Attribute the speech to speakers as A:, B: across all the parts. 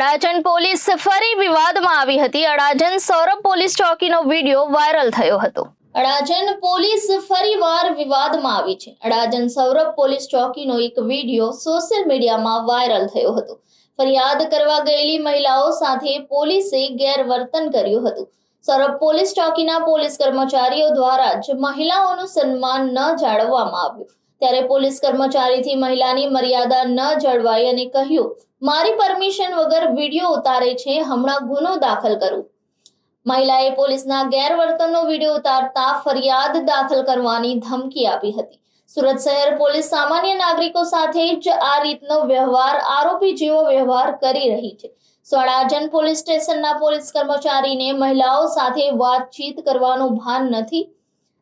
A: Adajan police ફરી વિવાદમાં આવી હતી. અડાજણ સૌરભ પોલીસ ચોકીનો વીડિયો વાયરલ થયો હતો. અડાજણ પોલીસ ફરીવાર વિવાદમાં આવી છે. અડાજણ સૌરભ પોલીસ ચોકીનો એક વીડિયો સોશિયલ મીડિયામાં વાયરલ થયો હતો. ફરિયાદ કરવા ગયેલી મહિલાઓ સાથે પોલીસે ગેરવર્તન કર્યું હતું. સૌરભ પોલીસ ચોકીના પોલીસ કર્મચારીઓ દ્વારા જ મહિલાઓનું સન્માન ન જાળવવામાં આવ્યું. ત્યારે પોલીસ કર્મચારીથી મહિલાની મર્યાદા ન જળવાઈ અને કહ્યું, મારી પરમિશન વગર વીડિયો ઉતારે છે, હમણાં ગુનો દાખલ કરું. મહિલાએ પોલીસના ગેરવર્તનનો વીડિયો ઉતારતા ફરિયાદ દાખલ કરવાની ધમકી આપી હતી. સુરત શહેર પોલીસ સામાન્ય નાગરિકો સાથે જ આ રીતનો વ્યવહાર, આરોપી જેવો વ્યવહાર કરી રહી છે. સ્વરાજન પોલીસ સ્ટેશનના પોલીસ કર્મચારીને મહિલાઓ સાથે વાતચીત કરવાનું ભાન નથી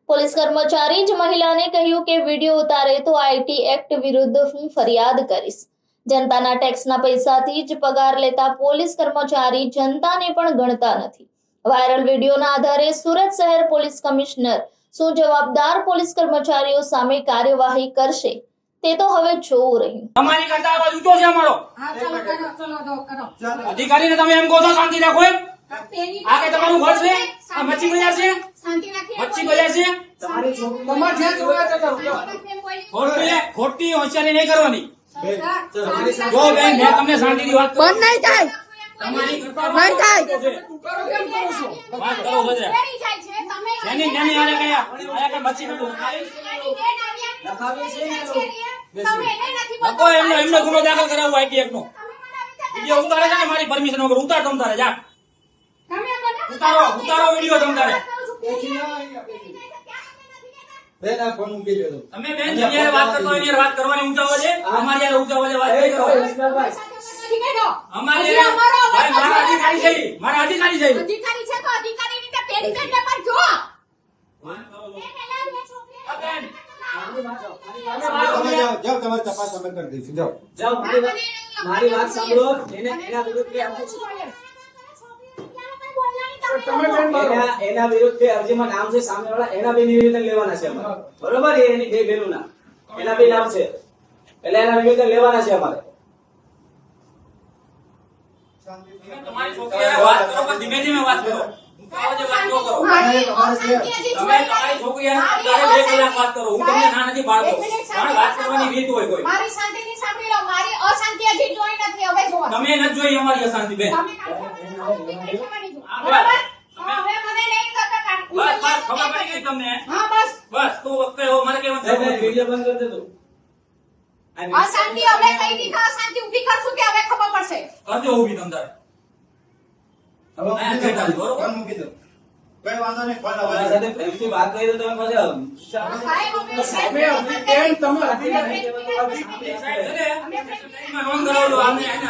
A: પોલીસ કર્મચારી જ મહિલાને કહ્યું કે વીડિયો ઉતારે તો આઈટી એક્ટ વિરુદ્ધ હું ફરિયાદ કરીશ. જનતાના ટેક્સના પૈસાથી જ પગાર લેતા પોલીસ કર્મચારી જનતાને પણ ગણતા નથી. વાયરલ વિડીયોના આધારે સુરત શહેર પોલીસ કમિશનર શું જવાબદાર પોલીસ કર્મચારીઓ સામે કાર્યવાહી કરશે. તે તો હવે જોવું રહ્યું.
B: તમારી કરતા આવાજ ઊંચો છે અમારો.
C: હા ચાલો કરો ચલો દો કરો.
B: અધિકારીને તમે એમ કહો છો શાંતિ રાખો એમ. આ કે તમારું ઘર છે? આ મચ્છી બજાર છે? મચ્છી બજાર છે?
D: તમારે જ્યાં
B: ખોટી ખોટી હોશિયારી નહીં કરવાની. જો બેન મેં તમને શાંતિની વાત
E: બંધ નહીં થાય.
B: તમારી
E: થાય.
D: કરો. કેમ કરો છો?
B: વાત કરો બધા.
C: જાય
B: આને કયા આયા કે મચ્છી લખો એમનો એમનો ગુનો દાખલ કરાવવો આઈટી એક્ટ નો વીડિયો ઉતારે છે મારી પરમિશન વગર ઉતાર તમ તારે જા. ઉતારો ઉતારો વિડિયો તમ તારે
F: બેન આ ફોન મૂકી દેજો
B: તમે બેન જેની વાત કરતો હોય એની વાત કરવાની ઊંચા અવાજે અમારી હારે ઊંચા અવાજે વાત કરો અમારી ભાઈ, મારા અધિકારી છે. મારા અધિકારી છે.
C: અધિકારી છે તો અધિકારી રીતે પેરી પેરી પર જો
B: આ
G: મારી વાત સાંભળો. એને એના વિરુદ્ધ બે અરજી
D: તમે બેન મારો.
G: એના એના વિરુદ્ધ બે અરજીમાં નામ છે સામેવાળા એના બે નિવેદન લેવાના છે અમારે બરોબર એની બે બહેનોના એના બે નામ છે એટલે એના નિવેદન લેવાના છે અમારે
B: તમારી છોકરી વાત કરો પણ ધીમે ધીમે વાત કરો ઊંચા અવાજે વાત ન કરો
C: મારી અશાંતિ હજી
B: તમે
C: જોઈ
B: તમારી છોકરી હારે
C: મારી
B: તારે બે કલાક વાત કરો હું તમને ના નથી પાડતો
C: એક મિનિટ
B: પણ વાત કરવાની રીત હોય કોઈ
C: મારી શાંતિથી સાંભળી લો મારી અશાંતિ હજી જોઈ નથી હવે
B: તમે નથી જોઈ અમારી અશાંતિ બેન
C: તમે કાઢો. દેખાવાની જો.
B: હા,
C: બરાબર?
B: બસ.
C: હા, હવે મને નહીં કરતા કાઢ.
B: બસ ખબર પડી ગઈ તમને?
C: હા બસ.
B: બસ તું વખતે એવો મારે કેવું
G: નહીં, નહીં, બંધ કરી દેજો
C: અશાંતિ હવે કઈ દીધા અશાંતિ ઊભી કરશું કે હવે ખબર પડશે.
B: કરજો ઊભી તમ
F: હવે મૂકી દો.
B: બરોબર.
F: મૂકી દો. કઈ વાંધો નહીં ફોન
G: તમારા સાથે પ્રેમથી વાત કરી તો તમે મજા આવે.
C: સાહેબ અમે
D: સાહેબે અધિ- બેન તમે અધિકારી
B: સાહેબ છે ને, નોંધ કરાવજો આમને એને